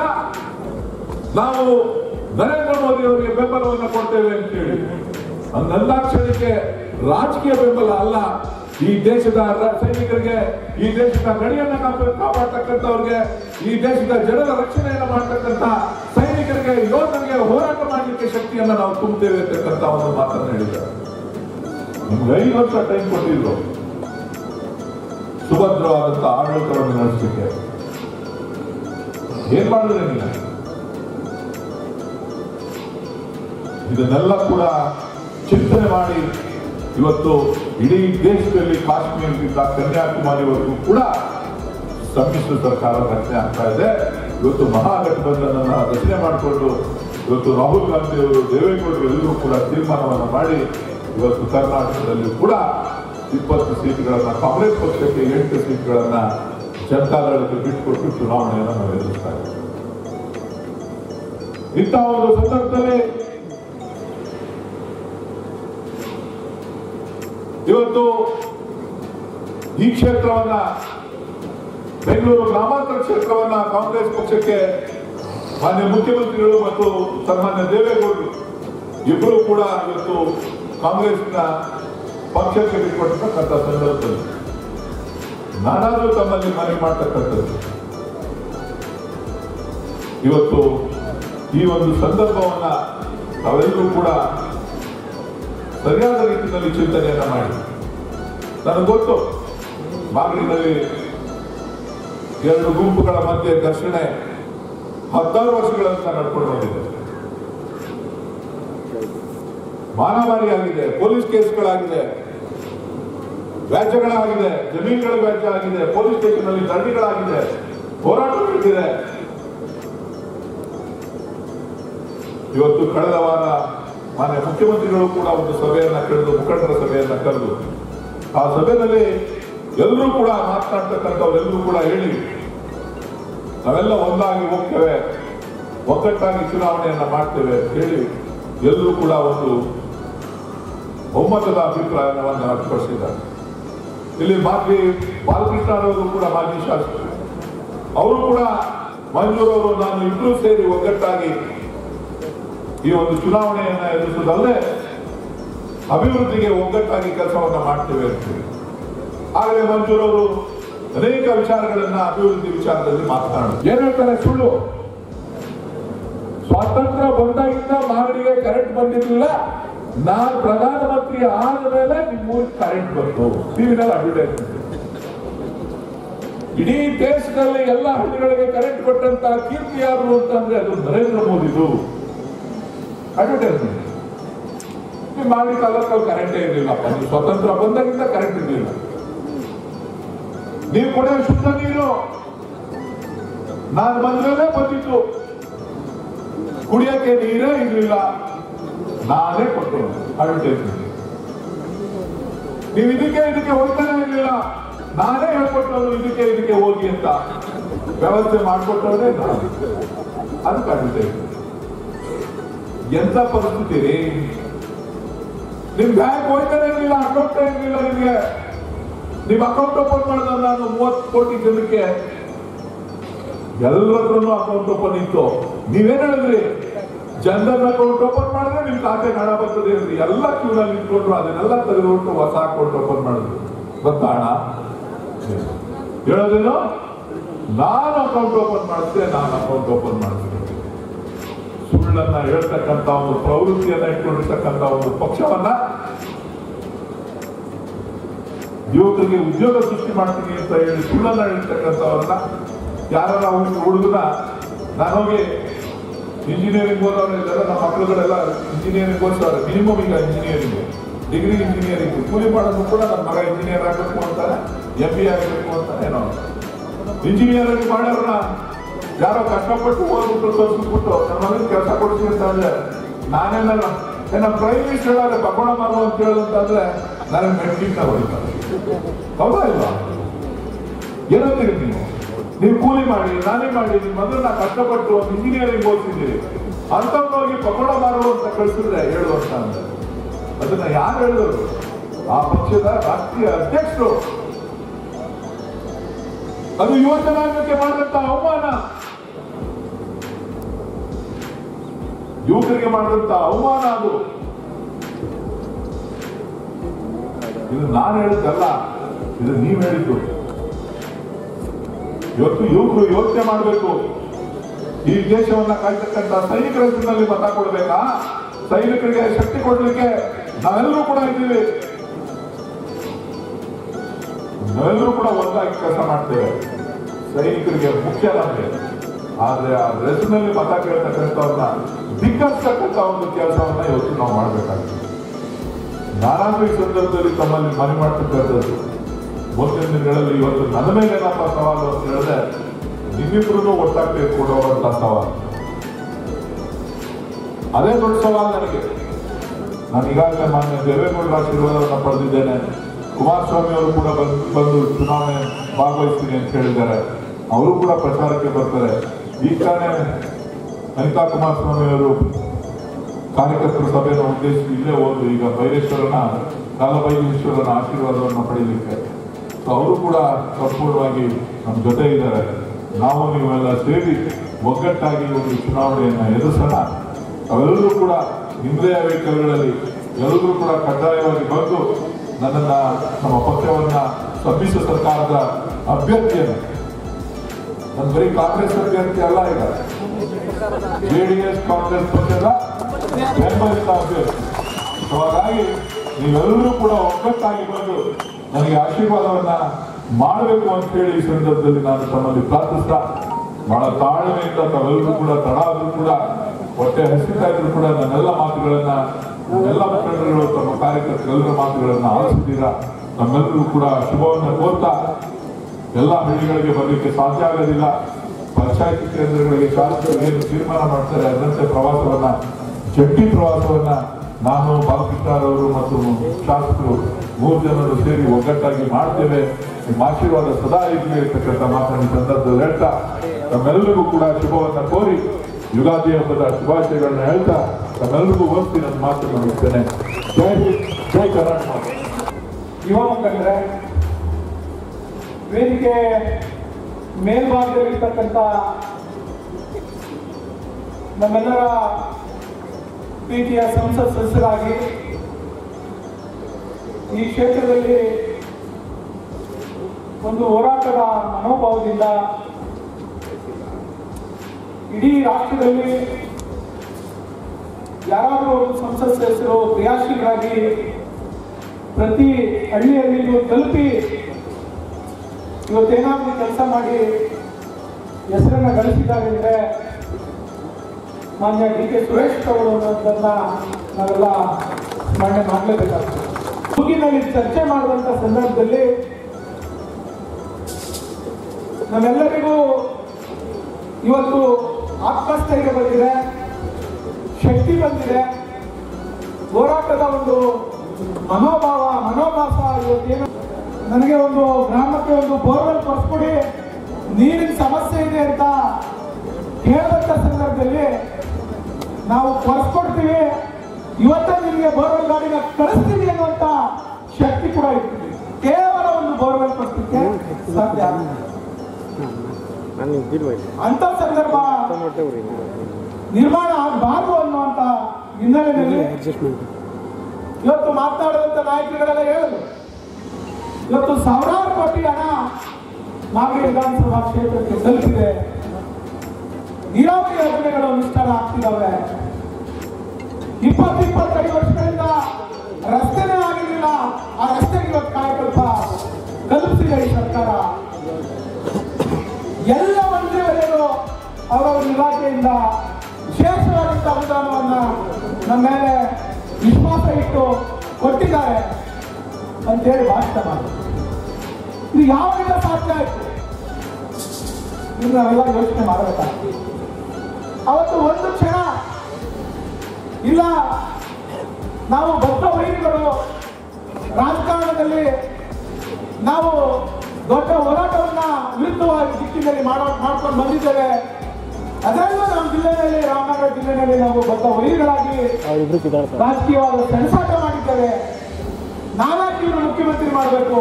ನಾವು ನರೇಂದ್ರ ಮೋದಿ ಅವರಿಗೆ ಬೆಂಬಲವನ್ನು ಕೊಡ್ತೇವೆ ಅಂತ ಹೇಳಿ ಅಂದೆಲ್ಲ ಕ್ಷಣಕ್ಕೆ ರಾಜಕೀಯ ಬೆಂಬಲ ಅಲ್ಲ. ಈ ದೇಶದ ಸೈನಿಕರಿಗೆ, ಈ ದೇಶದ ಗಡಿಯನ್ನು ಕಾಪ- ಕಾಪಾಡ್ತಕ್ಕಂಥವ್ರಿಗೆ, ಈ ದೇಶದ ಜನರ ರಕ್ಷಣೆಯನ್ನು ಮಾಡ್ತಕ್ಕಂಥ ಸೈನಿಕರಿಗೆ, ಯೋಧರಿಗೆ ಹೋರಾಟ ಮಾಡಲಿಕ್ಕೆ ಶಕ್ತಿಯನ್ನ ನಾವು ತುಂಬುತ್ತೇವೆ ಅಂತಕ್ಕಂಥ ಒಂದು ಮಾತನ್ನು ಹೇಳಿದ್ದಾರೆ. ನಮ್ಗೆ ಐದು ವರ್ಷ ಟೈಮ್ ಕೊಟ್ಟಿದ್ರು. ಸುಭದ್ರವಾದಂತಹ ಆಡಳಿತವನ್ನು ನಡೆಸಲಿಕ್ಕೆ. ಏನ್ ಮಾಡಿದ್ರೆ ನಿನ್ನ ಇದನ್ನೆಲ್ಲ ಕೂಡ ಚಿಂತನೆ ಮಾಡಿ ಇವತ್ತು ಇಡೀ ದೇಶದಲ್ಲಿ ಕಾಶ್ಮೀರದಿಂದ ಕನ್ಯಾಕುಮಾರಿವರೆಗೂ ಕೂಡ ಸಮ್ಮಿಶ್ರ ಸರ್ಕಾರ ರಚನೆ ಆಗ್ತಾ ಇದೆ. ಇವತ್ತು ಮಹಾಗಠಬಂಧನನ್ನ ರಚನೆ ಮಾಡಿಕೊಂಡು ಇವತ್ತು ರಾಹುಲ್ ಗಾಂಧಿ ದೇವೇಗೌಡರು ಎಲ್ಲರೂ ಕೂಡ ತೀರ್ಮಾನವನ್ನು ಮಾಡಿ ಇವತ್ತು ಕರ್ನಾಟಕದಲ್ಲಿ ಕೂಡ ಇಪ್ಪತ್ತು ಸೀಟ್ಗಳನ್ನ, ಕಾಂಗ್ರೆಸ್ ಪಕ್ಷಕ್ಕೆ ಎಂಟು ಸೀಟ್ಗಳನ್ನ ಜನತಾದಳಕ್ಕೆ ಬಿಟ್ಟುಕೊಟ್ಟು ಚುನಾವಣೆಯನ್ನು ನಾವು ಎದುರಿಸ್ತಾ ಇದ್ದೇವೆ. ಇಂತಹ ಒಂದು ಸಂದರ್ಭದಲ್ಲಿ ಇವತ್ತು ಈ ಕ್ಷೇತ್ರವನ್ನ, ಬೆಂಗಳೂರು ಗ್ರಾಮಾಂತರ ಕ್ಷೇತ್ರವನ್ನ ಕಾಂಗ್ರೆಸ್ ಪಕ್ಷಕ್ಕೆ ಮಾನ್ಯ ಮುಖ್ಯಮಂತ್ರಿಗಳು ಮತ್ತು ಸನ್ಮಾನ್ಯ ದೇವೇಗೌಡರು ಇಬ್ಬರು ಕೂಡ ಇವತ್ತು ಕಾಂಗ್ರೆಸ್ನ ಪಕ್ಷಕ್ಕೆ ಬಿಟ್ಟುಕೊಟ್ಟಿರ್ತಕ್ಕಂಥ ಸಂದರ್ಭದಲ್ಲಿ ನಾನಾದರೂ ತಮ್ಮಲ್ಲಿ ಮನವಿ ಮಾಡ್ತಕ್ಕಂಥದ್ದು. ಇವತ್ತು ಈ ಒಂದು ಸಂದರ್ಭವನ್ನ ತಾವೆಲ್ಲರೂ ಕೂಡ ಸರಿಯಾದ ರೀತಿಯಲ್ಲಿ ಚಿಂತನೆಯನ್ನು ಮಾಡಿ. ನನಗೆ ಗೊತ್ತು, ಮಾಗಡಿನಲ್ಲಿ ಎರಡು ಗುಂಪುಗಳ ಮಧ್ಯೆ ಘರ್ಷಣೆ ಹತ್ತಾರು ವರ್ಷಗಳಂತ ನಡ್ಕೊಂಡು ಬಂದಿದೆ. ಮಾನಹಾನಿ ಆಗಿದೆ ಪೊಲೀಸ್ ಕೇಸ್ಗಳಾಗಿದೆ, ವ್ಯಾಜ್ಯಗಳಾಗಿದೆ, ಜಮೀನುಗಳ ವ್ಯಾಜ್ಯ ಆಗಿದೆ ಪೊಲೀಸ್ ಸ್ಟೇಷನ್ ಅಲ್ಲಿ ಧರಣಿಗಳಾಗಿದೆ ಹೋರಾಟ ನಡೆದಿದೆ ಇವತ್ತು ಕಳೆದ ವಾರ ಮಾನ್ಯ ಮುಖ್ಯಮಂತ್ರಿಗಳು ಕೂಡ ಒಂದು ಸಭೆಯನ್ನ ಕರೆದು, ಮುಖಂಡರ ಸಭೆಯನ್ನ ಕರೆದು, ಆ ಸಭೆಯಲ್ಲಿ ಎಲ್ಲರೂ ಕೂಡ ಮಾತನಾಡ್ತಕ್ಕಂಥವ್ರೆಲ್ಲರೂ ಕೂಡ ಹೇಳಿ, ನಾವೆಲ್ಲ ಒಂದಾಗಿ ಹೋಗ್ತೇವೆ, ಒಗ್ಗಟ್ಟಾಗಿ ಚುನಾವಣೆಯನ್ನ ಮಾಡ್ತೇವೆ ಅಂತ ಹೇಳಿ ಎಲ್ಲರೂ ಕೂಡ ಒಂದು ಒಮ್ಮತದ ಅಭಿಪ್ರಾಯವನ್ನು ವ್ಯಕ್ತಪಡಿಸಿದ್ದಾರೆ. ಇಲ್ಲಿ ಮಾಜಿ ಬಾಲಕೃಷ್ಣರವರು ಕೂಡ ಮಾಜಿ ಶಾಸಕರು. ಅವರು ಕೂಡ ಮಂಜೂರವರು ನಾನು ಇಬ್ಬರೂ ಸೇರಿ ಒಗ್ಗಟ್ಟಾಗಿ ಈ ಒಂದು ಚುನಾವಣೆಯನ್ನು ಎದುರಿಸುವುದಲ್ಲೇ ಅಭಿವೃದ್ಧಿಗೆ ಒಗ್ಗಟ್ಟಾಗಿ ಕೆಲಸವನ್ನ ಮಾಡ್ತೇವೆ ಅಂತ ಹೇಳಿ. ಆಗಲೇ ಮಂಜೂರವರು ಅನೇಕ ವಿಚಾರಗಳನ್ನ ಅಭಿವೃದ್ಧಿ ವಿಚಾರದಲ್ಲಿ ಮಾತನಾಡಿದ್ರು. ಏನ್ ಹೇಳ್ತಾರೆ ಸುಳ್ಳು? ಸ್ವಾತಂತ್ರ್ಯ ಬಂದಾಗಿಂದ ಮಾಗಡಿಗೆ ಕರೆಂಟ್ ಬಂದಿರಲಿಲ್ಲ. ನಾನು ಪ್ರಧಾನಮಂತ್ರಿ ಆದ ಮೇಲೆ ನಿಮ್ಮೂರಿಗೆ ಕರೆಂಟ್ ಬಂತು ಟಿವಿನಲ್ಲಿ ಅಡ್ವರ್ಟೈಸ್ಮೆಂಟ್ ಇಡೀ ದೇಶದಲ್ಲಿ ಎಲ್ಲ ಹಳ್ಳಿಗಳಿಗೆ ಕರೆಂಟ್ ಕೊಟ್ಟಂತ ಕೀರ್ತಿ ಯಾರು ಅಂತಂದ್ರೆ ಅದು ನರೇಂದ್ರ ಮೋದಿದು. ಅಡ್ವರ್ಟೈಸ್ಮೆಂಟ್ ಮಾಡಿ ತಾಲೂಕಲ್ಲಿ ಕರೆಂಟೇ ಇರಲಿಲ್ಲ ಸ್ವತಂತ್ರ ಬಂದಾಗಿಂದ ಕರೆಂಟ್ ಇರಲಿಲ್ಲ ನೀವು ಕೊಡೋ ಶುದ್ಧ ನೀರು ನಾನು ಬಂದ್ಮೇಲೆ ಬಂದಿತ್ತು. ಕುಡಿಯಕ್ಕೆ ನೀರೇ ಇರಲಿಲ್ಲ. ನಾನೇ ಕೊಟ್ಟು ಅಡ್ವರ್ಟೈಸ್ಮೆಂಟ್ ನೀವು ಇದಕ್ಕೆ ಇದಕ್ಕೆ ಹೋಗ್ತಾನೆ ಇರಲಿಲ್ಲ. ನಾನೇ ಹೇಳ್ಕೊಟ್ಟವರು ಇದಕ್ಕೆ ಇದಕ್ಕೆ ಹೋಗಿ ಅಂತ ವ್ಯವಸ್ಥೆ ಮಾಡಿಕೊಟ್ಟವ್ರೆ ನಾನು ಅದಕ್ಕೆ ಅಡ್ವರ್ಟೈಸ್ಮೆಂಟ್ ಎಂತ ಪರಿಸ್ಥಿತಿ ನಿಮ್ ಬ್ಯಾಂಕ್ ಹೋಯ್ತಾನೆ ಇರಲಿಲ್ಲ, ಅಕೌಂಟ್ ಇರಲಿಲ್ಲ ನಿಮ್ಗೆ. ನಿಮ್ ಅಕೌಂಟ್ ಓಪನ್ ಮಾಡಿದ ನಾನು ಮೂವತ್ತು ಕೋಟಿ ಜನಕ್ಕೆ ಎಲ್ಲರತ್ರನು ಅಕೌಂಟ್ ಓಪನ್ ಇತ್ತು. ನೀವೇನ್ ಹೇಳಿದ್ರಿ? ಜನರಲ್ ಅಕೌಂಟ್ ಓಪನ್ ಮಾಡಿದ್ರೆ ನಿಮ್ ಖಾತೆ ಹಣ ಬರ್ತದೆ ಅಂದ್ರೆ. ಎಲ್ಲ ಕ್ಯೂನಲ್ಲಿ ಇಟ್ಕೊಂಡ್ರು ಅದನ್ನೆಲ್ಲ ತೆಗೆದುಕೊಂಡು ಹೊಸ ಅಕೌಂಟ್ ಓಪನ್ ಮಾಡಿದ್ರು. ಗೊತ್ತಾ ಹಣ ಹೇಳೋದೇನು? ನಾನು ಅಕೌಂಟ್ ಓಪನ್ ಮಾಡಿದ್ರೆ ನಾನು ಅಕೌಂಟ್ ಓಪನ್ ಮಾಡ್ತೀನಿ ಸುಳ್ಳನ್ನ ಹೇಳ್ತಕ್ಕಂತ ಒಂದು ಪ್ರವೃತ್ತಿಯನ್ನ ಇಟ್ಕೊಂಡಿರ್ತಕ್ಕಂತ ಒಂದು ಪಕ್ಷವನ್ನ ಯುವಕರಿಗೆ ಉದ್ಯೋಗ ಸೃಷ್ಟಿ ಮಾಡ್ತೀನಿ ಅಂತ ಹೇಳಿ ಸುಳ್ಳನ್ನ ಹೇಳ್ತಕ್ಕಂಥವ್ರನ್ನ ಯಾರ ಹುಡುಗನ ನಾನು ಇಂಜಿನಿಯರಿಂಗ್ ಓದೋರು ಇದ್ದಾರೆ, ನಮ್ಮ ಮಕ್ಕಳುಗಳೆಲ್ಲ ಇಂಜಿನಿಯರಿಂಗ್ ಓದ್ತಾರೆ ಮಿನಿಮಮ್ ಈಗ ಇಂಜಿನಿಯರಿಂಗ್ ಡಿಗ್ರಿ ಇಂಜಿನಿಯರಿಂಗ್ ಕೂಲಿ ಮಾಡೋದು ಕೂಡ ನಮ್ಮ ಮಗ ಇಂಜಿನಿಯರ್ ಆಗಬೇಕು ಅಂತಾರೆ ಎಂ ಬಿ ಆಗಬೇಕು ಅಂತ ಏನೋ. ಇಂಜಿನಿಯರಿಂಗ್ ಮಾಡೋರನ್ನ ಯಾರೋ ಕಷ್ಟಪಟ್ಟು ಓದ್ಬಿಟ್ಟು ತೋರಿಸ್ಬಿಟ್ಟು ನಮ್ಮ ಮಗನ ಕೆಲಸ ಕೊಡ್ತೀನಿ ಅಂತ ಅಂದ್ರೆ ನಾನೇನಲ್ಲ ಏನ ಪ್ರೈಮ್ ಮಿನಿಸ್ಟರ್ ಹೇಳಾರೆ, ಪಕೋಡ ಮಾರು ಅಂತ ಹೇಳೋದಂತಂದ್ರೆ ನನಗೆ ಮೆಟ್ಲಿಂದ ಹೊಡಿತಾರೆ. ಹೌದಾ ಇಲ್ವಾ? ಏನಂತೀರಿ ನೀವು? ನೀವು ಕೂಲಿ ಮಾಡಿ ನಾನೇ ಮಾಡಿ, ನಿಮ್ಮ ಮಗನ ಕಷ್ಟಪಟ್ಟು ಒಂದು ಇಂಜಿನಿಯರಿಂಗ್ ಓದಿಸಿದ್ದೀರಿ. ಅಂತವ್ರಿಗೆ ಪಕೋಡ ಮಾರು ಅಂತ ಕಳಿಸಿದ್ರೆ ಅಂತ ಅಂದ್ರೆ ಅದನ್ನ ಯಾರು ಹೇಳಿದ್ರು? ಆ ಪಕ್ಷದ ರಾಷ್ಟ್ರೀಯ ಅಧ್ಯಕ್ಷರು. ಅದು ಯುವ ಜನಾಂಗಕ್ಕೆ ಮಾಡಿದಂತ ಅವಮಾನ. ಯುವಕರಿಗೆ ಮಾಡಿದಂತ ಅವಮಾನ ಅದು. ಇದು ನಾನು ಹೇಳಿದ್ದಲ್ಲ, ಇದು ನೀವು ಹೇಳಿದ್ದು. ಇವತ್ತು ಯುವಕರು ಯೋಚನೆ ಮಾಡಬೇಕು. ಈ ದೇಶವನ್ನ ಕಾಯ್ತಕ್ಕಂತ ಸೈನಿಕರ ಹೆಸರಿನಲ್ಲಿ ಮತ ಕೊಡಬೇಕಾ? ಸೈನಿಕರಿಗೆ ಶಕ್ತಿ ಕೊಡಲಿಕ್ಕೆ ನಾವೆಲ್ಲರೂ ಕೂಡ ಇದ್ದೀವಿ. ನಾವೆಲ್ಲರೂ ಕೂಡ ಒಂದಾಗಿ ಕೆಲಸ ಮಾಡ್ತೇವೆ. ಸೈನಿಕರಿಗೆ ಮುಖ್ಯ ನಮಗೆ ಆದ್ರೆ ಆ ಹೆಸರಿನಲ್ಲಿ ಮತ ಕೇಳ್ತಕ್ಕಂಥವ್ರನ್ನ ದಿಕ್ಕಿಸ್ತಕ್ಕಂಥ ಒಂದು ಕೆಲಸವನ್ನ ಇವತ್ತು ನಾವು ಮಾಡಬೇಕಾಗ್ತದೆ. ನಾನಾದ್ರೂ ಈ ಸಂದರ್ಭದಲ್ಲಿ ತಮ್ಮಲ್ಲಿ ಮನೆ ಮಾಡ್ತಕ್ಕಂಥದ್ದು ಮುಂದಿನ ದಿನಗಳಲ್ಲಿ ಇವತ್ತು ನನ್ನ ಮೇಲೆ ಏನಪ್ಪ ಸವಾಲು ಅಂತ ಹೇಳಿದ್ರೆ ನಿಮ್ಮಿಬ್ರು ಒಟ್ಟಾಗಿ ಕೊಡುವಂತ ಸವಾಲು. ಅದೇ ದೊಡ್ಡ ಸವಾಲು ನನಗೆ. ನಾನು ಈಗಾಗಲೇ ಮಾನ್ಯ ದೇವೇಗೌಡರ ಆಶೀರ್ವಾದವನ್ನು ಪಡೆದಿದ್ದೇನೆ. ಕುಮಾರಸ್ವಾಮಿ ಅವರು ಕೂಡ ಬಂದು ಚುನಾವಣೆ ಭಾಗವಹಿಸ್ತೀನಿ ಅಂತ ಹೇಳಿದ್ದಾರೆ. ಅವರು ಕೂಡ ಪ್ರಚಾರಕ್ಕೆ ಬರ್ತಾರೆ. ಈ ತಾನೇ ಅನಿತಾ ಕುಮಾರಸ್ವಾಮಿ ಅವರು ಕಾರ್ಯಕರ್ತರ ಸಭೆಯನ್ನು ಉದ್ದೇಶಿಸಿ ಇಲ್ಲೇ ಹೋದ್ರು. ಈಗ ಬೈರೇಶ್ವರನ, ಕಾಲಭೈರೇಶ್ವರನ ಆಶೀರ್ವಾದವನ್ನು ಪಡೆಯಲಿಕ್ಕೆ. ಅವರು ಕೂಡ ಸಂಪೂರ್ಣವಾಗಿ ನಮ್ಮ ಜೊತೆ ಇದ್ದಾರೆ ನಾವು ನೀವೆಲ್ಲ ಸೇರಿ ಒಗ್ಗಟ್ಟಾಗಿ ಒಂದು ಚುನಾವಣೆಯನ್ನ ಎದುರಿಸೋಣ. ಅವೆಲ್ಲರೂ ಕೂಡ ನಿಮ್ಮದೇ ವೆಹಿಕಲ್ಗಳಲ್ಲಿ ಎಲ್ಲರೂ ಕೂಡ ಕಡ್ಡಾಯವಾಗಿ ಬಂದು ನನ್ನನ್ನ ನಮ್ಮ ಪಕ್ಷವನ್ನ ಸಮ್ಮಿಶ್ರ ಸರ್ಕಾರದ ಅಭ್ಯರ್ಥಿಯನ್ನು ನನ್ನ ಬರೀ ಕಾಂಗ್ರೆಸ್ ಅಭ್ಯರ್ಥಿ ಅಲ್ಲ ಈಗ ಜೆ ಡಿ ಎಸ್ ಕಾಂಗ್ರೆಸ್ ಪಕ್ಷದ ಬೆಂಬಲಿತ ಅಭ್ಯರ್ಥಿ. ಹಾಗಾಗಿ ನೀವೆಲ್ಲರೂ ಕೂಡ ಒಗ್ಗಟ್ಟಾಗಿ ಬಂದು ನನಗೆ ಆಶೀರ್ವಾದವನ್ನ ಮಾಡಬೇಕು ಅಂತ ಹೇಳಿ ಈ ಸಂದರ್ಭದಲ್ಲಿ ನಾನು ತಮ್ಮಲ್ಲಿ ಪ್ರಾರ್ಥಿಸ್ತಾ, ಬಹಳ ತಾಳ್ಮೆಯಿಂದ ತಾವೆಲ್ಲರೂ ಕೂಡ ತಡ ಆದರೂ ಕೂಡ, ಹೊಟ್ಟೆ ಹಸಿತಾ ಇದ್ರು ಕೂಡ ನನ್ನೆಲ್ಲ ಮಾತುಗಳನ್ನ ಎಲ್ಲ ಮುಖಂಡರುಗಳು, ತಮ್ಮ ಕಾರ್ಯಕರ್ತರೆಲ್ಲರ ಮಾತುಗಳನ್ನ ಆಲಿಸಿದ್ದೀರಾ? ನಮ್ಮೆಲ್ಲರೂ ಕೂಡ ಶುಭವನ್ನು ಕೋರ್ತಾ, ಎಲ್ಲ ಹಳ್ಳಿಗಳಿಗೆ ಬರಲಿಕ್ಕೆ ಸಾಧ್ಯ ಆಗೋದಿಲ್ಲ. ಪಂಚಾಯತ್ ಕೇಂದ್ರಗಳಿಗೆ ಶಾಸಕರು ಏನು ತೀರ್ಮಾನ ಮಾಡ್ತಾರೆ ಅದರಂತೆ ಪ್ರವಾಸವನ್ನ ಜಟ್ಟಿ ಪ್ರವಾಸವನ್ನ ನಾನು ಬಾಲಕೃಷ್ಣರವರು ಮತ್ತು ಶಾಸಕರು ಮೂರು ಜನರು ಸೇರಿ ಒಗ್ಗಟ್ಟಾಗಿ ಮಾಡ್ತೇವೆ. ನಿಮ್ಮ ಆಶೀರ್ವಾದ ಸದಾ ಇರಲಿ ಇರ್ತಕ್ಕಂಥ ಮಾತನ್ನು ತಂದದ್ದು ಹೇಳ್ತಾ ತಮ್ಮೆಲ್ಲರಿಗೂ ಕೂಡ ಶುಭವನ್ನು ಕೋರಿ ಯುಗಾದಿ ಹಬ್ಬದ ಶುಭಾಶಯಗಳನ್ನ ಹೇಳ್ತಾ ತಮ್ಮೆಲ್ಲರಿಗೂ ಓದಿಸಿ ನನ್ನ ಮಾತನ್ನು ಮಾಡುತ್ತೇನೆ ಜೈ ಹಿಂದ್, ಜೈ ಕರ್ನಾಟಕ. ಯುವ ವೇದಿಕೆ ಮೇಲ್ಭಾಗದಲ್ಲಿರ್ತಕ್ಕಂಥ ನಮ್ಮೆಲ್ಲರ ಪ್ರೀತಿಯ ಸಂಸತ್ ಸದಸ್ಯರಾಗಿ ಈ ಕ್ಷೇತ್ರದಲ್ಲಿ ಒಂದು ಹೋರಾಟದ ಮನೋಭಾವದಿಂದ ಇಡೀ ರಾಷ್ಟ್ರದಲ್ಲಿ ಯಾರಾದರೂ ಒಂದು ಸಂಸತ್ ಸದಸ್ಯರು ಕ್ರಿಯಾಶೀಲರಾಗಿ ಪ್ರತಿ ಹಳ್ಳಿಯಲ್ಲಿಯೂ ತಲುಪಿ ಇವತ್ತೇನಾದ್ರೂ ಕೆಲಸ ಮಾಡಿ ಹೆಸರನ್ನು ಗಳಿಸಿದ್ದಾರೆ ಅಂದರೆ ಮಾನ್ಯ ಡಿ ಕೆ ಸುರೇಶ್ ಅವರು ಅನ್ನೋದನ್ನ ನಾವೆಲ್ಲ ಸ್ಮರಣೆ ಮಾಡಲೇಬೇಕಾಗ್ತದೆ. ಮುಗಿನಲ್ಲಿ ಚರ್ಚೆ ಮಾಡುವಂತ ಸಂದರ್ಭದಲ್ಲಿ ನಮ್ಮೆಲ್ಲರಿಗೂ ಇವತ್ತು ಆತ್ಮಸ್ಥೈರ್ಯ ಬಂದಿದೆ, ಶಕ್ತಿ ಬಂದಿದೆ. ಹೋರಾಟದ ಒಂದು ಮನೋಭಾವ, ಮನೋಭಾಸ ಇವತ್ತೇನು ನನಗೆ ಒಂದು ಗ್ರಾಮಕ್ಕೆ ಒಂದು ಬೋರ್ವೆಲ್ ಕೊಡಿಸ್ಕೊಡಿ. ನೀರಿನ ಸಮಸ್ಯೆ ಇದೆ ಅಂತ ಹೇಳುವಂತ ಸಂದರ್ಭದಲ್ಲಿ ನಾವು ಕೊಡಿಸ್ಕೊಡ್ತೀವಿ. ಇವತ್ತೇ ನಿಮಗೆ ಬೋರ್ವೆಲ್ ಗಾಡಿನ ಕಳಿಸ್ತೀವಿ ಅನ್ನುವಂತ ಶಕ್ತಿ ಕೂಡ ಇರ್ತೀವಿ ಕೇವಲ ಒಂದು ಬೋರ್ವೆಲ್ ಕೊಡ್ತಿದ್ದೆ ಸಾಧ್ಯ ಅಂತ ಸಂದರ್ಭ ನಿರ್ಮಾಣ ಆಗಬಾರ್ದು ಅನ್ನುವಂತ ಹಿನ್ನೆಲೆಯಲ್ಲಿ ಇವತ್ತು ಮಾತನಾಡುವಂತ ನಾಯಕರುಗಳೆಲ್ಲ ಹೇಳಿದ್ರು ಇವತ್ತು ಸಾವಿರಾರು ಕೋಟಿ ಹಣ ಮಾಗಡಿ ವಿಧಾನಸಭಾ ಕ್ಷೇತ್ರಕ್ಕೆ ಸಲ್ಲಿಸಿದೆ ನೀರಾವರಿ ಯೋಜನೆಗಳು ಅನುಷ್ಠಾನ ಆಗ್ತಿದ್ದಾವೆ. ಇಪ್ಪತ್ತು ಇಪ್ಪತ್ತೈದು ವರ್ಷಗಳಿಂದ ರಸ್ತೆನೇ ಆಗಿರಲಿಲ್ಲ. ಆ ರಸ್ತೆಗೆ ಇವತ್ತು ಕಾಯಕಲ್ಪ ಕಲ್ಪಿಸಿದೆ ಈ ಸರ್ಕಾರ. ಎಲ್ಲ ಮಂತ್ರಿಗಳು ಅವರವರ ಇಲಾಖೆಯಿಂದ ವಿಶೇಷವಾದಂತಹ ಅನುದಾನವನ್ನ ನಮ್ಮ ಮೇಲೆ ವಿಶ್ವಾಸ ಇಟ್ಟು ಕೊಟ್ಟಿದ್ದಾರೆ ಅಂತೇಳಿ ಭಾಷಣ ಮಾಡಿ ಇದು ಯಾವಾಗ ಸಾಧ್ಯ ಆಯ್ತು? ಇದು ನಾವೆಲ್ಲ ಯೋಚನೆ ಮಾಡಬೇಕಾಗ್ತದೆ. ಅವತ್ತು ಒಂದು ಕ್ಷಣ ಇಲ್ಲ. ನಾವು ಭಕ್ತ ವೈರಿಗಳು ರಾಜಕಾರಣದಲ್ಲಿ ನಾವು ದೊಡ್ಡ ಹೋರಾಟವನ್ನ ವಿರುದ್ಧವಾಗಿ ದಿಕ್ಕಿನಲ್ಲಿ ಮಾಡೋ ಮಾಡ್ಕೊಂಡು ಬಂದಿದ್ದೇವೆ. ಅದರಲ್ಲೂ ನಮ್ಮ ಜಿಲ್ಲೆಯಲ್ಲಿ, ರಾಮನಗರ ಜಿಲ್ಲೆಯಲ್ಲಿ ನಾವು ಭಕ್ತ ವೈರಿಗಳಾಗಿ ರಾಜಕೀಯವಾದ ಸೆಣಸಾಟ ಮಾಡಿದ್ದೇವೆ. ನಾನಾಕಿಯನ್ನು ಮುಖ್ಯಮಂತ್ರಿ ಮಾಡಬೇಕು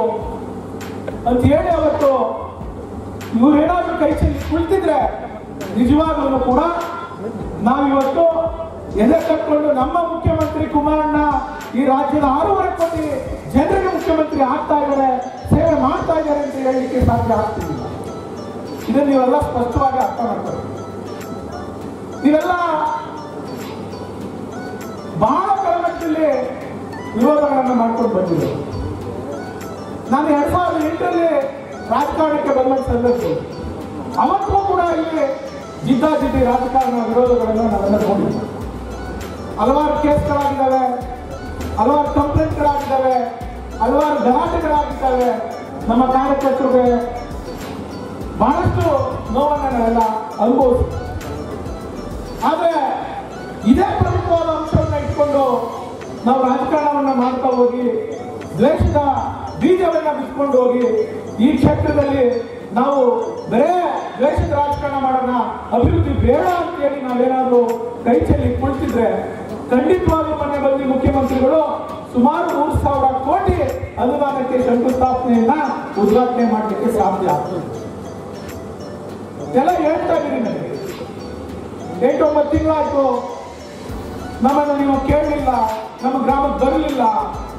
ಅಂತ ಹೇಳಿ ಅವತ್ತು ಇವರೇನಾದ್ರೂ ಕೈ ಚೆಲ್ಲಿ ಕುಳಿತಿದ್ರೆ ನಿಜವಾಗ್ಲೂ ಕೂಡ ನಾವಿವತ್ತು ಎದೆ ಕಟ್ಕೊಂಡು ನಮ್ಮ ಮುಖ್ಯಮಂತ್ರಿ ಕುಮಾರಣ್ಣ ಈ ರಾಜ್ಯದ ಆರೂವರೆ ಕೋಟಿ ಜನರಿಗೆ ಮುಖ್ಯಮಂತ್ರಿ ಆಗ್ತಾ ಇದ್ದಾರೆ, ಸೇವೆ ಮಾಡ್ತಾ ಇದ್ದಾರೆ ಅಂತ ಹೇಳಲಿಕ್ಕೆ ಸಾಧ್ಯ ಆಗ್ತಿಲ್ಲ. ಇದನ್ನು ನೀವೆಲ್ಲ ಸ್ಪಷ್ಟವಾಗಿ ಅರ್ಥ ಮಾಡ್ತಾರೆ ನೀವೆಲ್ಲ ಬಹಳ ಕಾರಣದಲ್ಲಿ ವಿರೋಧಗಳನ್ನು ಮಾಡ್ಕೊಂಡು ಬಂದಿದೆ ನಾನು ಎರಡ್ ಸಾವಿರದ ಎಂಟರಲ್ಲಿ ರಾಜಕಾರಣಕ್ಕೆ ಬಂದ ಸಂದರ್ಭ ಅವತ್ತೂ ಕೂಡ ಇಲ್ಲಿ ಜಿದ್ದಾಜಿದ್ದಿ ರಾಜಕಾರಣ ವಿರೋಧಗಳನ್ನು ನಾವೆಲ್ಲ ನೋಡಿದ್ವಿ ಹಲವಾರು ಕೇಸ್ಗಳಾಗಿದ್ದಾವೆ, ಹಲವಾರು ಕಂಪ್ಲೇಂಟ್ಗಳಾಗಿದ್ದಾವೆ, ಹಲವಾರು ಗಲಾಟೆಗಳಾಗಿದ್ದಾವೆ. ನಮ್ಮ ಕಾರ್ಯಕರ್ತರಿಗೆ ಬಹಳಷ್ಟು ನೋವನ್ನು ನಾವೆಲ್ಲ ಅನುಭವಿಸ್ತೀವಿ. ಆದರೆ ಇದೇ ಪ್ರಮುಖವಾದ ಅಂಶವನ್ನು ಇಟ್ಕೊಂಡು ನಾವು ರಾಜಕಾರಣವನ್ನ ಮಾಡ್ತಾ ಹೋಗಿ, ದ್ವೇಷದ ಬೀಜವನ್ನ ಬಿಟ್ಕೊಂಡು ಹೋಗಿ, ಈ ಕ್ಷೇತ್ರದಲ್ಲಿ ನಾವು ಬರೇ ದ್ವೇಷದ ರಾಜಕಾರಣ ಮಾಡೋಣ, ಅಭಿವೃದ್ಧಿ ಬೇಡ ಅಂತ ಹೇಳಿ ನಾವೇನಾದ್ರೂ ಕೈ ಚೆಲ್ಲಿ ಕುಳಿತಿದ್ರೆ ಖಂಡಿತವಾಗ್ಲೂ ಮೊನ್ನೆ ಬಂದಿ ಮುಖ್ಯಮಂತ್ರಿಗಳು ಸುಮಾರು ಮೂರು ಸಾವಿರ ಕೋಟಿ ಅನುದಾನಕ್ಕೆ ಶಂಕುಸ್ಥಾಪನೆಯನ್ನ ಉದ್ಘಾಟನೆ ಮಾಡಲಿಕ್ಕೆ ಸಾಧ್ಯ ಆಗ್ತದೆ. ಎಲ್ಲ ಹೇಳ್ತಾ ಇದ್ದೀನಿ ನನಗೆ. ಎಂಟು ಒಂಬತ್ತು ತಿಂಗಳಾಯ್ತು. ನಮ್ಮನ್ನು ನೀವು ಕೇಳಲಿಲ್ಲ. ನಮ್ಮ ಗ್ರಾಮಕ್ಕೆ ಬರಲಿಲ್ಲ.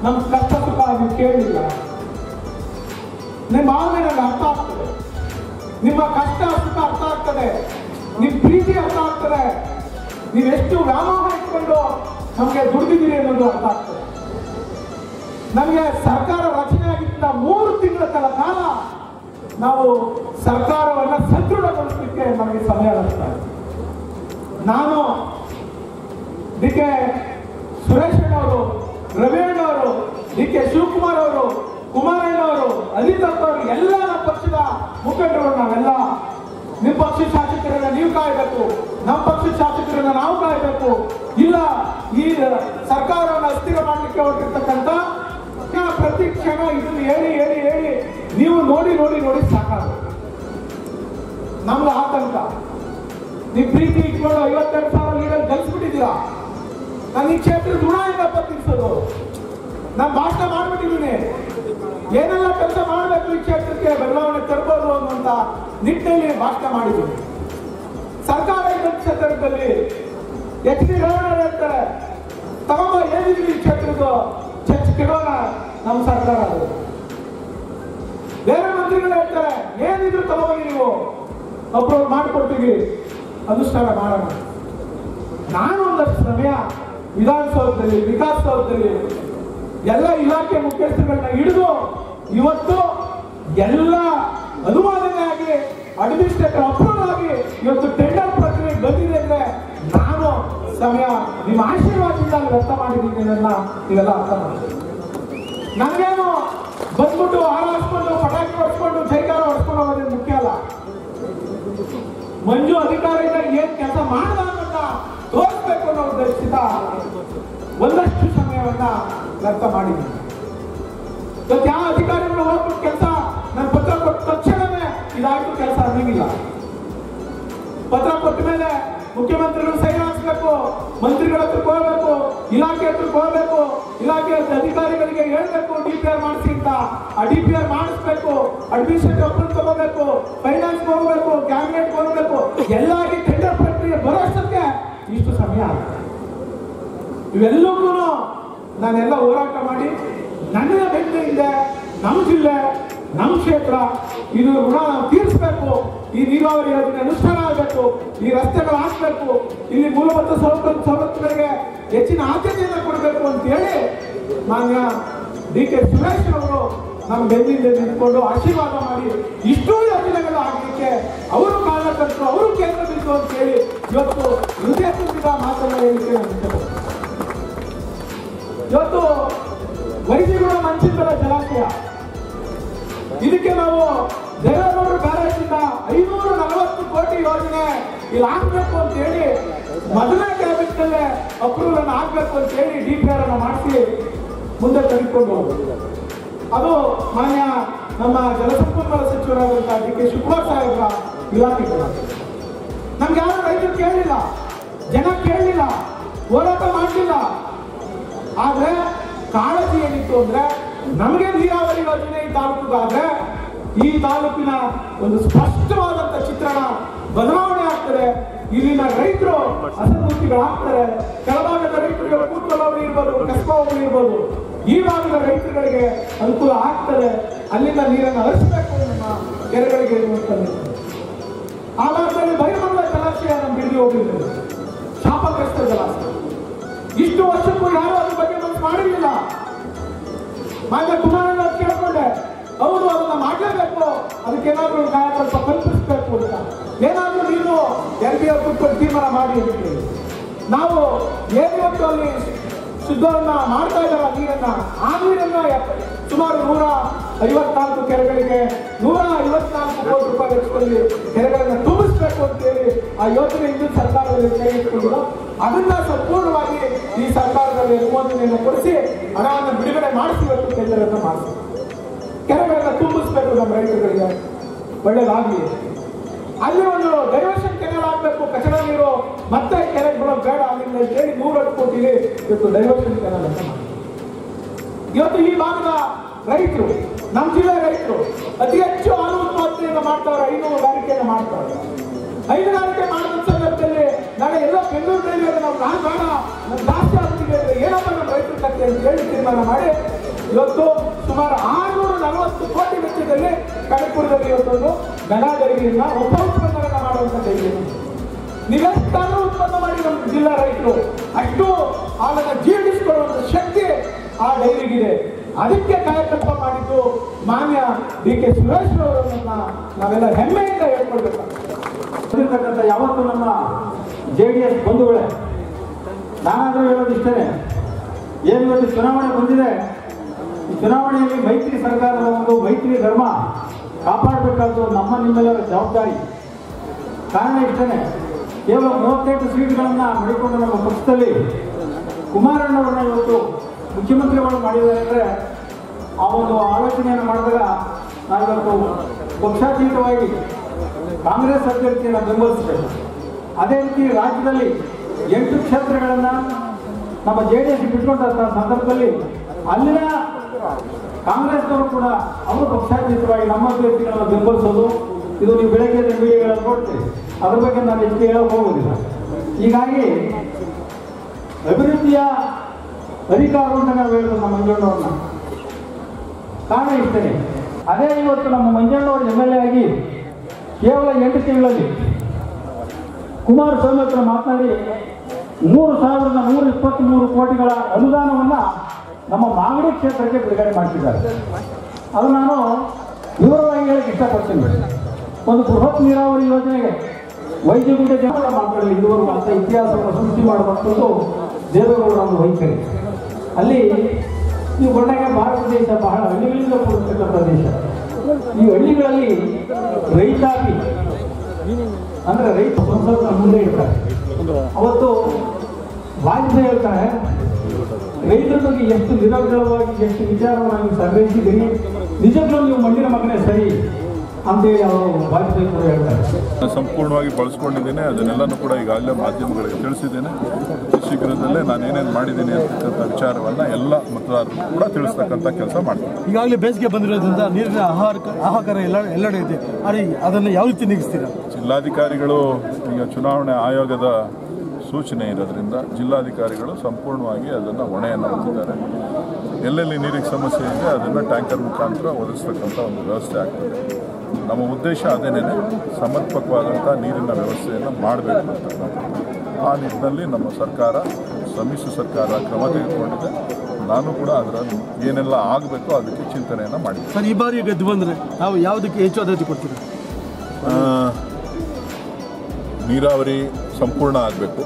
ನಮ್ಮ ಕಷ್ಟ ಸುಖ ನೀವು ಕೇಳಲಿಲ್ಲ. ನಿಮ್ಮ ಭಾವನೆ ನನಗೆ ಅರ್ಥ ಆಗ್ತದೆ. ನಿಮ್ಮ ಕಷ್ಟ ಸುಖ ಅರ್ಥ ಆಗ್ತದೆ. ನಿಮ್ಮ ಪ್ರೀತಿ ಅರ್ಥ ಆಗ್ತದೆ. ನೀವೆಷ್ಟು ವ್ಯಾಮೋಹ ಇಟ್ಕೊಂಡು ನಮಗೆ ದುಡಿದಿದ್ದೀರಿ ಅನ್ನೋದು ಅರ್ಥ ಆಗ್ತದೆ. ನಮಗೆ ಸರ್ಕಾರ ರಚನೆ ಆಗಿದ್ದ ಮೂರು ತಿಂಗಳ ಕಾಲ ಕಾಲ ನಾವು ಸರ್ಕಾರವನ್ನ ಸದೃಢಗೊಳಿಸಲಿಕ್ಕೆ ನಮಗೆ ಸಮಯ ಆಗ್ತದೆ ನಾನು ಡಿ ಕೆ ಸುರೇಶ್ ಅವರು, ರವಿಯಣ್ಣ ಅವರು, ಡಿ ಕೆ ಶಿವಕುಮಾರ್ ಅವರು ಕುಮಾರಣ್ಣ ಅವರು ಅನಿತಪ್ಪ ಅವರು, ಎಲ್ಲ ನಮ್ಮ ಪಕ್ಷದ ಮುಖಂಡರು ನಾವೆಲ್ಲ. ನಿಮ್ಮ ಪಕ್ಷದ ಶಾಸಕರನ್ನ ನೀವು ಕಾಯಬೇಕು. ನಮ್ಮ ಪಕ್ಷದ ಶಾಸಕರನ್ನ ನಾವು ಕಾಯಬೇಕು ಇಲ್ಲ ಈ ಸರ್ಕಾರವನ್ನು ಅಸ್ಥಿರ ಮಾಡಲಿಕ್ಕೆ ಹೊರಟಿರ್ತಕ್ಕಂಥ ಪ್ರತಿ ಕ್ಷಣ ಇದನ್ನು ಹೇಳಿ ಹೇಳಿ ಹೇಳಿ. ನೀವು ನೋಡಿ ನೋಡಿ ನೋಡಿ ಸಾಕಾಗ. ನಮ್ಗೆ ಆತಂಕ. ನೀವು ಪ್ರೀತಿ ಇಟ್ಕೊಂಡು ಐವತ್ತೆರಡು ಸಾವಿರ ಲೀಡರ್ ಕಲ್ಸ್ಬಿಟ್ಟಿದ್ದೀರಾ ನಾನು ಈ ಕ್ಷೇತ್ರದ ಋಣ ಏನಪ್ಪ ತೀರ್ಸೋದು? ನಾನು ಭಾಷಣ ಮಾಡ್ಬಿಟ್ಟಿದ್ದೀನಿ. ಏನೆಲ್ಲ ಕೆಲಸ ಮಾಡಬೇಕು ಈ ಕ್ಷೇತ್ರಕ್ಕೆ, ಬದಲಾವಣೆ ತರಬಹುದು ಅನ್ನುವಂತ ನಿಟ್ಟಿನಲ್ಲಿ ಭಾಷಣ ಮಾಡಿದ್ದೀನಿ. ಸರ್ಕಾರ ಇದ್ದ ಕ್ಷೇತ್ರದಲ್ಲಿ ಎಚ್ ಡಿ ರೇವಣ್ಣ ಹೇಳ್ತಾರೆ. ತಗೊಂಬ ಏನಿದ್ರು ಈ ಕ್ಷೇತ್ರದ್ದು? ಚರ್ಚ್ ಕೆಡೋಣ ನಮ್ಮ ಸರ್ಕಾರ ಅದು. ಬೇರೆ ಮಂತ್ರಿಗಳು ಹೇಳ್ತಾರೆ, ಏನಿದ್ರು ತಗೋಗಿ ನೀವು. ಅಪ್ರೂವ್ ಮಾಡಿಕೊಡ್ತೀವಿ. ಅನುಷ್ಠಾನ ಮಾಡೋಣ. ನಾನು ಒಂದಷ್ಟು ಸಮಯ ವಿಧಾನಸೌಧದಲ್ಲಿ, ವಿಕಾಸಸೌಧದಲ್ಲಿ ಎಲ್ಲ ಇಲಾಖೆ ಮುಖ್ಯಸ್ಥರುಗಳನ್ನ ಹಿಡಿದು ಇವತ್ತು ಎಲ್ಲ ಅನುವಾದನೆ ಆಗಿ ಅಡ್ಮಿನಿಸ್ಟ್ರೇಟರ್ ಅಪ್ರೂವ್ ಆಗಿ ಇವತ್ತು ಟೆಂಡರ್ ಪ್ರಕ್ರಿಯೆ ಬಂದಿದೆ ಅಂದ್ರೆ ನಾನು ಸಮಯ ನಿಮ್ಮ ಆಶೀರ್ವಾದದಿಂದ ವ್ಯಕ್ತ ಮಾಡಿದ್ದೀನಿ ಅನ್ನೋದನ್ನ ನೀವೆಲ್ಲ ಅರ್ಥ ಮಾಡಿ ನನಗೇನು ಬಂದ್ಬಿಟ್ಟು ಹಾರ ಹಾಸ್ಕೊಂಡು ಪಟಾಕಿ ಹೊಡ್ಸ್ಕೊಂಡು ಜೈಕಾರ ಹೊಡ್ಸ್ಕೊಂಡು ಹೋಗೋದೇ ಮುಖ್ಯ ಅಲ್ಲ? ಮಂಜು ಅಧಿಕಾರಿಯಿಂದ ಏನ್ ಕೆಲಸ ಮಾಡ್ದ ತೋರಿಸ್ಬೇಕು ಅನ್ನೋ ಉದ್ದೇಶದಿಂದ ಒಂದಷ್ಟು ಸಮಯವನ್ನ ವ್ಯರ್ಥ ಮಾಡಿದ್ದೀನಿ. ಇವತ್ತು ಯಾವ ಅಧಿಕಾರಿಗಳು ಹೋಗ್ಬಿಟ್ಟು ಕೆಲಸ ನನ್ನ ಪತ್ರ ಕೊಟ್ಟ ತಕ್ಷಣವೇ ಇದಾಯ್ತು, ಕೆಲಸ ಅನ್ನಂಗಿಲ್ಲ. ಪತ್ರ ಕೊಟ್ಟ ಮೇಲೆ ಮುಖ್ಯಮಂತ್ರಿಗಳು ಸಹಿ ಹಾಕ್ಸ್ಬೇಕು ಮಂತ್ರಿಗಳ ಹತ್ರ ಕೋರ್ಬೇಕು ಇಲಾಖೆ ಹತ್ರ ಹೋಗ್ಬೇಕು, ಇಲಾಖೆ ಅಧಿಕಾರಿಗಳಿಗೆ ಹೇಳ್ಬೇಕು ಡಿ ಪಿ ಆರ್ ಮಾಡಿಸಿ ಅಂತ. ಆ ಡಿ ಪಿ ಆರ್ ಮಾಡಿಸ್ಬೇಕು ಅಡ್ಮಿನಿಸ್ಟ್ರೇಟಿವ್ ಅಪ್ರೂವ್ ತಗೋಬೇಕು ಫೈನಾನ್ಸ್ ಹೋಗ್ಬೇಕು ಕ್ಯಾಬಿನೆಟ್ ಹೋಗ್ಬೇಕು ಎಲ್ಲಾಗಿ ಟೆಂಡರ್ ಪ್ರಕ್ರಿಯೆ ಬರೋಷ್ಟಕ್ಕೆ ಇಷ್ಟು ಸಮಯ ಆಗುತ್ತೆ. ಇವೆಲ್ಲಕ್ಕೂ ನಾನೆಲ್ಲ ಹೋರಾಟ ಮಾಡಿ, ನನ್ನ ಬೆಂಕಿಯಿಂದ ನಮ್ಮ ಜಿಲ್ಲೆ, ನಮ್ಮ ಕ್ಷೇತ್ರ, ಇದು ಋಣ ತೀರಿಸಬೇಕು. ಈ ನೀರಾವರಿ ಯೋಜನೆ ಅನುಷ್ಠಾನ ಆಗಬೇಕು, ಈ ರಸ್ತೆಗಳು ಹಾಕಬೇಕು, ಇಲ್ಲಿ ಮೂಲಭೂತ ಸೌಲಭ್ಯ ಸವಲತ್ತುಗಳಿಗೆ ಹೆಚ್ಚಿನ ಆದ್ಯತೆಯನ್ನು ಕೊಡಬೇಕು ಅಂತ ಹೇಳಿ ಮಾನ್ಯ ಡಿ ಕೆ ಸುರೇಶ್ ಅವರು ನಮ್ಮ ಬೆನ್ನಿಂದ ನಿಂತ್ಕೊಂಡು ಆಶೀರ್ವಾದ ಮಾಡಿ ಇಷ್ಟೋ ಯೋಜನೆಗಳು ಆಗಲಿಕ್ಕೆ ಅವರು ಕಾರಣಕರ್ತರು ಅವರು ಕೇಂದ್ರ ಬಿಂದು ಅಂತ ಹೇಳಿ ಇವತ್ತು ಹೃದಯ ತುಂಬಿದ ಮಾತನ್ನು ಹೇಳಿಕೆ. ಇವತ್ತು ವೈದ್ಯಗುಣ ಮಂಚಿತರ ಜಲಾಶಯ ಇದಕ್ಕೆ ನಾವು ದೇವೇಗೌಡರ ಬ್ಯಾರೇಜಿಂದ ಐನೂರ ನಲವತ್ತು ಇಲ್ಲಿ ಹಾಕ್ಬೇಕು ಅಂತ ಹೇಳಿ ಮೊದಲನೇ ಕ್ಯಾಬಿನೆಟ್ ನಲ್ಲೇ ಅಪ್ರೂವಲ್ ಅನ್ನು ಹಾಕ್ಬೇಕು ಅಂತ ಹೇಳಿ ಡಿ ಪಿ ಆರ್ ಅನ್ನು ಮಾಡಿಸಿ ಮುಂದೆ ತೆಗೆದುಕೊಂಡು ಅದು ಮಾನ್ಯ ನಮ್ಮ ಜಲಸಂಪನ್ಮೂಲ ಸಚಿವರಾದಂತಹ ಡಿ ಕೆ ಶಿವಕುಮಾರ್ ಸಾಹೇಬ್ರ ಇಲಾಖೆ ನಮ್ಗೆ ಯಾರು ರೈತರು ಕೇಳಲಿಲ್ಲ ಜನ ಕೇಳಲಿಲ್ಲ ಹೋರಾಟ ಮಾಡಲಿಲ್ಲ. ಆದ್ರೆ ಕಾಳಜಿ ಏನಿತ್ತು ಅಂದ್ರೆ ನಮಗೆ ನೀರಾವರಿ ಯೋಜನೆ ಈ ತಾಲೂಕಿಗಾದ್ರೆ ಈ ತಾಲೂಕಿನ ಒಂದು ಸ್ಪಷ್ಟವಾದಂತ ಚಿತ್ರಣ ಬದಲಾವಣೆ ಆಗ್ತದೆ. ಇಲ್ಲಿನ ರೈತರು ಅಸಂತೃಪ್ತಿಗಳಾಗ್ತಾರೆ ಕೆಳಭಾಗದ ರೈತರಿಗೆ ಕೂತಲವರು ಇರ್ಬೋದು ಹೋಬಳಿ ಇರ್ಬೋದು. ಈ ಭಾಗದ ರೈತರುಗಳಿಗೆ ಅನುಕೂಲ ಆಗ್ತದೆ. ಅಲ್ಲಿಂದ ನೀರನ್ನು ಹರಿಸಬೇಕು ನಮ್ಮ ಕೆರೆಗಳಿಗೆ ಇರುವಂತದ್ದು. ಆ ಭಾಗದಲ್ಲಿ ಜಲಾಶಯ ನಮ್ಮ ಬಿಡಿ ಹೋಗಿರ್ತದೆ ಶಾಪಗ್ರಸ್ತ ಜಲಾಶಯ. ಇಷ್ಟು ವರ್ಷಕ್ಕೂ ಯಾರು ಅದ್ರ ಬಗ್ಗೆ ಮನಸ್ಸು ಮಾಡಿರಲಿಲ್ಲ. ಮಾನ್ಯ ಕುಮಾರಣ್ಣ ಅವ್ರು ಕೇಳ್ಕೊಂಡೆ. ಮಾಡಲೇಬೇಕು ಅದಕ್ಕೇನಾದ್ರೂ ಕಾಯ ಸ್ವಲ್ಪ ಕಲ್ಪಿಸ್ಬೇಕು ಅಂತ. ಏನಾದ್ರೂ ನೀನು ಎಲ್ ಬಿ ಎಫ್ ತೀರ್ಮಾನ ಮಾಡಿ ಅಂತ ನಾವು ನಾವು ಮತ್ತು ಅಲ್ಲಿ ಶುದ್ಧವನ್ನ ಮಾಡ್ತಾ ಇದ್ದಾರೆ ನೀರನ್ನ? ಆ ನೀರನ್ನ ಸುಮಾರು ನೂರ ಐವತ್ನಾಲ್ಕು ಕೆರೆಗಳಿಗೆ, ನೂರ ಐವತ್ನಾಲ್ಕು ಕೋಟಿ ರೂಪಾಯಿ ವೆಚ್ಚದಲ್ಲಿ ಕೆರೆಗಳನ್ನ ತುಂಬಿಸ್ಬೇಕು ಅಂತ ಹೇಳಿ ಆ ಯೋಜನೆ ಇಂದು ಸರ್ಕಾರದಲ್ಲಿ ಕೈ ಇಟ್ಕೊಂಡಿದ್ರು ಅದನ್ನ ಸಂಪೂರ್ಣವಾಗಿ ಈ ಸರ್ಕಾರದಲ್ಲಿ ಅನುಮೋದನೆಯನ್ನು ಕೊಡಿಸಿ ಹಣವನ್ನು ಬಿಡುಗಡೆ ಮಾಡಿಸಿ ಇವತ್ತು ಮಾಡಿಸಿ. ಕೆರೆಗಳನ್ನ ತುಂಬಿಸ್ಬೇಕು ನಮ್ಮ ರೈತರುಗಳಿಗೆ. ಒಳ್ಳೇದಾಗ್ಲಿ. ಅಲ್ಲಿ ಒಂದು ಡೈವರ್ಷನ್ ಕೆನಲ್ ಆಗಬೇಕು, ಕಚಡ ನೀರು, ಮತ್ತೆ ಕೆರೆಗೆ ಬರೋ ಬೇಡ ಅಲ್ಲಿಂದ ಹೇಳಿ ನೂರತ್ತು ಕೋಟಿಲಿ ಇವತ್ತು ಡೈವರ್ಷನ್ ಕೆರೆಲ್ ಅಂತ ಇವತ್ತು ಈ ಭಾಗದ ರೈತರು, ನಮ್ಮ ಜಿಲ್ಲೆ ರೈತರು ಅತಿ ಹೆಚ್ಚು ಹಾಲು ಉತ್ಪಾದನೆಯನ್ನು ಮಾಡ್ತಾವ್ರೆ ಹೈನುಗಾರಿಕೆಯನ್ನು ಮಾಡ್ತಾರೆ. ಹೈನುಗಾರಿಕೆ ಮಾಡಿದ ಸಂದರ್ಭದಲ್ಲಿ ನಾಳೆ ಎಲ್ಲೋ ಬೆಂಗಳೂರಿನಲ್ಲಿ ನಾವು ನಾನು ಬೇಡ ನಮ್ಮ ಜಾಸ್ತಿ ಆಗ್ತೀವಿ ಅಂದ್ರೆ ಏನಪ್ಪ ನಮ್ಮ ರೈತರ ಕಥೆ ಅಂತ ಹೇಳಿ ತೀರ್ಮಾನ ಮಾಡಿ. ಇವತ್ತು ಸುಮಾರು ಆರುನೂರ ನಲವತ್ತು ಕೋಟಿ ವೆಚ್ಚದಲ್ಲಿ ಕನಕಪುರದಲ್ಲಿ ಇವತ್ತೊಂದು ದನ ಡೈರಿಯನ್ನ ಉಪ ಉತ್ಪನ್ನಗಳನ್ನ ಮಾಡುವಂತ ನೀವೆಷ್ಟಾದ್ರೂ ಉತ್ಪನ್ನ ಮಾಡಿ ನಮ್ಮ ಜಿಲ್ಲಾ ರೈತರು ಅಷ್ಟು ಹಾಲನ್ನ ಜೀರ್ಣಿಸಿಕೊಳ್ಳುವಂತ ಶಕ್ತಿ ಆ ಡೈರಿಗಿದೆ ಅದಕ್ಕೆ ಕಾಯಕಲ್ಪ ಮಾಡಿದ್ದು ಮಾನ್ಯ ಡಿ ಕೆ ಸುರೇಶ್ ಅವರನ್ನ ನಾವೆಲ್ಲ ಹೆಮ್ಮೆಯಿಂದ ಹೇಳ್ಕೊಳ್ಬೇಕಾಗ್ತದೆ. ಯಾವತ್ತು ನಮ್ಮ ಜೆ ಡಿ ಎಸ್ ಬಂಧುಗಳೇ, ನಾನಾದರೂ ಹೇಳೋದಿಷ್ಟೇ, ಏನು ಚುನಾವಣೆ ಬಂದಿದೆ ಚುನಾವಣೆಯಲ್ಲಿ ಮೈತ್ರಿ ಸರ್ಕಾರದ ಒಂದು ಮೈತ್ರಿ ಧರ್ಮ ಕಾಪಾಡಬೇಕಾದ್ದು ನಮ್ಮ ನಿಮ್ಮೆಲ್ಲರ ಜವಾಬ್ದಾರಿ. ಕಾರಣ ಇಷ್ಟೇ ಕೇವಲ ಮೂವತ್ತೆಂಟು ಸೀಟ್ಗಳನ್ನು ಮಡಿಕೊಂಡು ನಮ್ಮ ಪಕ್ಷದಲ್ಲಿ ಕುಮಾರಣ್ಣವ್ರನ್ನ ಇವತ್ತು ಮುಖ್ಯಮಂತ್ರಿಗಳು ಮಾಡಿದ್ದಾರೆ ಅಂದರೆ ಆ ಒಂದು ಆಲೋಚನೆಯನ್ನು ಮಾಡಿದಾಗ ನಾವಿವತ್ತು ಪಕ್ಷಾತೀತವಾಗಿ ಕಾಂಗ್ರೆಸ್ ಅಭ್ಯರ್ಥಿಯನ್ನು ಬೆಂಬಲಿಸಬೇಕು. ಅದೇ ರೀತಿ ರಾಜ್ಯದಲ್ಲಿ ಎಂಟು ಕ್ಷೇತ್ರಗಳನ್ನು ನಮ್ಮ ಜೆ ಡಿ ಎಸ್ ಬಿಟ್ಕೊಂಡಂತಹ ಸಂದರ್ಭದಲ್ಲಿ ಅಲ್ಲಿನ ಕಾಂಗ್ರೆಸ್ನವರು ಕೂಡ ಅವರು ಪಕ್ಷಾತೀತವಾಗಿ ನಮ್ಮ ಅಭ್ಯರ್ಥಿಗಳನ್ನು ಬೆಂಬಲಿಸೋದು, ಇದು ನೀವು ಬೆಳಗ್ಗೆ ವಿಡಿಯೋಗಳನ್ನು ನೋಡ್ತೀರಿ. ಅದ್ರ ಬಗ್ಗೆ ನಾನು ಹೆಚ್ಚು ಹೇಳಕ್ ಹೋಗೋದಿಲ್ಲ ಹೀಗಾಗಿ ಅಭಿವೃದ್ಧಿಯ ಅಧಿಕಾರ ಅಂತ ನಾವು ಹೇಳೋದು ನಮ್ಮ ಮಂಜಣ್ಣವ್ರನ್ನ. ಕಾರಣ ಇಷ್ಟೇ. ಅದೇ ಇವತ್ತು ನಮ್ಮ ಮಂಜಣ್ಣವರು ಎಂ ಎಲ್ ಎ ಆಗಿ ಕೇವಲ ಎಂಟು ತಿಂಗಳಲ್ಲಿ ಕುಮಾರಸ್ವಾಮಿ ಹತ್ರ ಮಾತನಾಡಿ ಮೂರು ಸಾವಿರದ ನೂರ ಇಪ್ಪತ್ತ್ಮೂರು ಕೋಟಿಗಳ ಅನುದಾನವನ್ನು ನಮ್ಮ ಮಾಗಡಿ ಕ್ಷೇತ್ರಕ್ಕೆ ಬಿಡುಗಡೆ ಮಾಡ್ತಿದ್ದಾರೆ. ಅದು ನಾನು ವಿವರವಾಗಿ ಹೇಳಕ್ಕೆ ಇಷ್ಟಪಡ್ತೀನಿ. ಒಂದು ಬೃಹತ್ ನೀರಾವರಿ ಯೋಜನೆಗೆ ವೈದ್ಯಕೀಯ ಜನ ಮಾತಾಡಲಿ ಇದುವರೆಗೂ ಅಂತ ಇತಿಹಾಸವನ್ನು ಸೃಷ್ಟಿ ಮಾಡುವಂಥದ್ದು ದೇವೇಗೌಡರ ಒಂದು ವೈಖರಿ. ಅಲ್ಲಿ ನೀವು ಬಂದಾಗ ಭಾರತ ದೇಶ ಬಹಳ ಹಳ್ಳಿಗಳಿಂದ ಕೂಡಿರ್ತಕ್ಕಂಥ ಪ್ರದೇಶ. ಈ ಹಳ್ಳಿಗಳಲ್ಲಿ ರೈತಾಪಿ, ಅಂದ್ರೆ ರೈತ ಸಂಸತ್ನ ಮುಂದೆ ಇರ್ತಾರೆ. ಅವತ್ತು ವಾಜಪೇಯಿ ಹೇಳ್ತಾರೆ ರೈತರ ಬಗ್ಗೆ ಎಷ್ಟು ನಿರರ್ಗಳವಾಗಿ ಎಷ್ಟು ವಿಚಾರವಾಗಿ ಸಂಗ್ರಹಿಸಿದ್ದೀರಿ? ನಿಜಕ್ಕೂ ನೀವು ಮಣ್ಣಿನ ಮಗನೇ ಸರಿ ಅಂತೇಳಿ ಅವರು ವಾಜಪೇಯಿ ಕೂಡ ಹೇಳ್ತಾರೆ. ಸಂಪೂರ್ಣವಾಗಿ ಬಳಸ್ಕೊಂಡಿದ್ದೇನೆ. ಅದನ್ನೆಲ್ಲನೂ ಕೂಡ ಈಗಾಗಲೇ ಮಾಧ್ಯಮಗಳಿಗೆ ತಿಳಿಸಿದ್ದೇನೆ. ಶೀಘ್ರದಲ್ಲೇ ನಾನು ಏನೇನು ಮಾಡಿದ್ದೀನಿ ಅಂತಕ್ಕಂಥ ವಿಚಾರವನ್ನು ಎಲ್ಲ ಮತದಾರರು ಕೂಡ ತಿಳಿಸ್ತಕ್ಕಂಥ ಕೆಲಸ ಮಾಡ್ತೀನಿ. ಈಗಾಗಲೇ ಬೇಸಿಗೆ ಬಂದಿರೋದ್ರಿಂದ ನೀರಿನ ಆಹಾರ ಆಹಾರ ಎಲ್ಲ ಎಲ್ಲೆಡೆ ಇದೆ. ಆದರೆ ಅದನ್ನು ಯಾವ ರೀತಿ ನೀಗಿಸ್ತೀರಾ? ಜಿಲ್ಲಾಧಿಕಾರಿಗಳು ಈಗ ಚುನಾವಣೆ ಆಯೋಗದ ಸೂಚನೆ ಇರೋದ್ರಿಂದ ಜಿಲ್ಲಾಧಿಕಾರಿಗಳು ಸಂಪೂರ್ಣವಾಗಿ ಅದನ್ನು ಹೊಣೆಯನ್ನು ಹೊಂದಿದ್ದಾರೆ. ಎಲ್ಲೆಲ್ಲಿ ನೀರಿಗೆ ಸಮಸ್ಯೆ ಇದೆ ಅದನ್ನು ಟ್ಯಾಂಕರ್ ಮುಖಾಂತರ ಒದಗಿಸ್ತಕ್ಕಂಥ ಒಂದು ವ್ಯವಸ್ಥೆ ಆಗ್ತದೆ. ನಮ್ಮ ಉದ್ದೇಶ ಅದೇನೇ ಸಮರ್ಪಕವಾದಂಥ ನೀರಿನ ವ್ಯವಸ್ಥೆಯನ್ನು ಮಾಡಬೇಕು ಅಂತ. ಆ ನಿಟ್ಟಿನಲ್ಲಿ ನಮ್ಮ ಸರ್ಕಾರ ಸಮ್ಮಿಶ್ರ ಸರ್ಕಾರ ಕ್ರಮ ತೆಗೆದುಕೊಂಡಿದೆ. ನಾನು ಕೂಡ ಅದರ ಏನೆಲ್ಲ ಆಗಬೇಕು ಅದಕ್ಕೆ ಚಿಂತನೆಯನ್ನು ಮಾಡಿದ್ದೆ. ಸರ್ ಈ ಬಾರಿ ಗೆದ್ದು ಬಂದರೆ ನಾವು ಯಾವುದಕ್ಕೆ ಹೆಚ್ಚು ಆದ್ಯತೆ ಕೊಡ್ತೀರಾ? ನೀರಾವರಿ ಸಂಪೂರ್ಣ ಆಗಬೇಕು.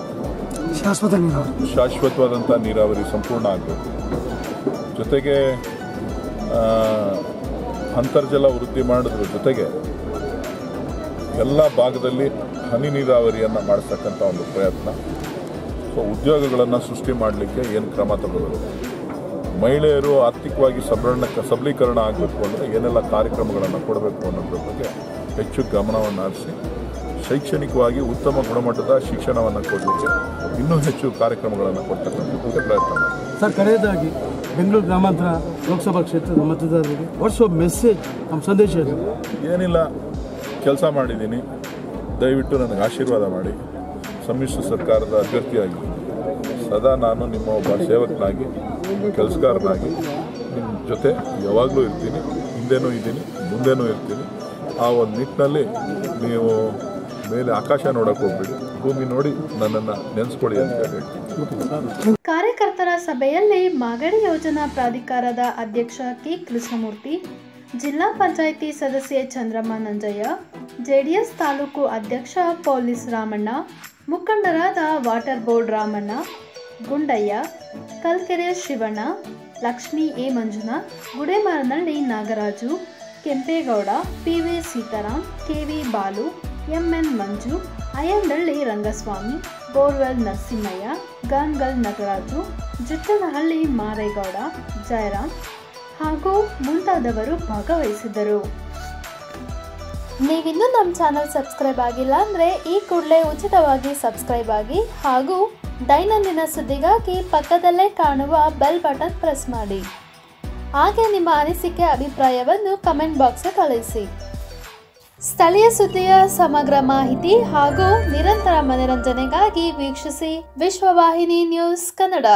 ಶಾಶ್ವತ ನೀರಾವರಿ. ಶಾಶ್ವತವಾದಂಥ ನೀರಾವರಿ ಸಂಪೂರ್ಣ ಆಗಬೇಕು. ಜೊತೆಗೆ ಅಂತರ್ಜಲ ವೃದ್ಧಿ ಮಾಡಿದ್ರ ಜೊತೆಗೆ ಎಲ್ಲ ಭಾಗದಲ್ಲಿ ಹನಿ ನೀರಾವರಿಯನ್ನು ಮಾಡಿಸ್ತಕ್ಕಂಥ ಒಂದು ಪ್ರಯತ್ನ. ಸೊ, ಉದ್ಯೋಗಗಳನ್ನು ಸೃಷ್ಟಿ ಮಾಡಲಿಕ್ಕೆ ಏನು ಕ್ರಮ ತಗೋಬೇಕು ಮಹಿಳೆಯರು ಆರ್ಥಿಕವಾಗಿ ಸಬಲೀಕರಣ ಸಬಲೀಕರಣ ಆಗಬೇಕು ಅಂದರೆ ಏನೆಲ್ಲ ಕಾರ್ಯಕ್ರಮಗಳನ್ನು ಕೊಡಬೇಕು ಅನ್ನೋದ್ರ ಬಗ್ಗೆ ಹೆಚ್ಚು ಗಮನವನ್ನು ಹರಿಸಿ. ಶೈಕ್ಷಣಿಕವಾಗಿ ಉತ್ತಮ ಗುಣಮಟ್ಟದ ಶಿಕ್ಷಣವನ್ನು ಕೊಡಲಿಕ್ಕೆ ಇನ್ನೂ ಹೆಚ್ಚು ಕಾರ್ಯಕ್ರಮಗಳನ್ನು ಕೊಡ್ತಕ್ಕಂಥದ್ದಕ್ಕೆ ಪ್ರಯತ್ನ ಸರ್ ಕಡೆಯದಾಗಿ ಬೆಂಗಳೂರು ಗ್ರಾಮಾಂತರ ಲೋಕಸಭಾ ಕ್ಷೇತ್ರದ ಮತದಾರರಿಗೆ ವರ್ಷ ಮೆಸೇಜ್ ನಮ್ಮ ಸಂದೇಶ ಏನು ಏನಿಲ್ಲ ಕೆಲಸ ಮಾಡಿದ್ದೀನಿ. ದಯವಿಟ್ಟು ನನಗೆ ಆಶೀರ್ವಾದ ಮಾಡಿ. ಸಮ್ಮಿಶ್ರ ಸರ್ಕಾರದ ಅಭ್ಯರ್ಥಿಯಾಗಿ ಸದಾ ನಾನು ನಿಮ್ಮ ಒಬ್ಬ ಸೇವಕನಾಗಿ ಕೆಲಸಗಾರನಾಗಿ ನಿಮ್ಮ ಜೊತೆ ಯಾವಾಗಲೂ ಇರ್ತೀನಿ. ಹಿಂದೆನೂ ಇದ್ದೀನಿ ಮುಂದೆನೂ ಇರ್ತೀನಿ. ಆ ಒಂದು ನಿಟ್ಟಿನಲ್ಲಿ ನೀವು ಮೇಲೆ ಆಕಾಶ ನೋಡಕ್ಕೆ ಹೋಗ್ಬೇಡಿ. ಭೂಮಿ ನೋಡಿ ನನ್ನನ್ನು ನೆನೆಸ್ಕೊಳ್ಳಿ ಅಂತ ಹೇಳಿ ಕಾರ್ಯಕರ್ತರ ಸಭೆಯಲ್ಲಿ ಮಾಗಡಿ ಯೋಜನಾ ಪ್ರಾಧಿಕಾರದ ಅಧ್ಯಕ್ಷ ಕೆ. ಕೃಷ್ಣಮೂರ್ತಿ, ಜಿಲ್ಲಾ ಪಂಚಾಯಿತಿ ಸದಸ್ಯೆ ಚಂದ್ರಮ್ಮ ನಂಜಯ್ಯ, ಜೆಡಿಎಸ್ ತಾಲೂಕು ಅಧ್ಯಕ್ಷ ಪೊಲೀಸ್ ರಾಮಣ್ಣ, ಮುಖಂಡರಾದ water board Ramanna, Gundaiah, Kalkere Shivanna, Lakshmi A. Manjunath Gudemaranahalli Nagaraju, Kempegowda P V Sitaram K V Balu M N Manju, Ayyandahalli Rangaswamy, borewell Narasimhaiah, Gangal Nataraju, Juttanahalli Maregowda, Jayaram ಹಾಗೂ ಮುಂತಾದವರು ಭಾಗವಹಿಸಿದ್ದರು. ನೀವಿನ್ನೂ ನಮ್ಮ channel subscribe ಆಗಿಲ್ಲ ಅಂದರೆ ಈ ಕೂಡಲೇ ಉಚಿತವಾಗಿ ಸಬ್ಸ್ಕ್ರೈಬ್ ಆಗಿ ಹಾಗೂ ದೈನಂದಿನ ಸುದ್ದಿಗಾಗಿ ಪಕ್ಕದಲ್ಲೇ ಕಾಣುವ ಬೆಲ್ ಬಟನ್ ಪ್ರೆಸ್ ಮಾಡಿ. ಹಾಗೆ ನಿಮ್ಮ ಅನಿಸಿಕೆ, ಅಭಿಪ್ರಾಯವನ್ನು ಕಮೆಂಟ್ ಬಾಕ್ಸ್ ಕಳಿಸಿ. ಸ್ಥಳೀಯ ಸುದ್ದಿಯ ಸಮಗ್ರ ಮಾಹಿತಿ ಹಾಗೂ ನಿರಂತರ ಮನರಂಜನೆಗಾಗಿ ವೀಕ್ಷಿಸಿ ವಿಶ್ವವಾಹಿನಿ ನ್ಯೂಸ್ ಕನ್ನಡ.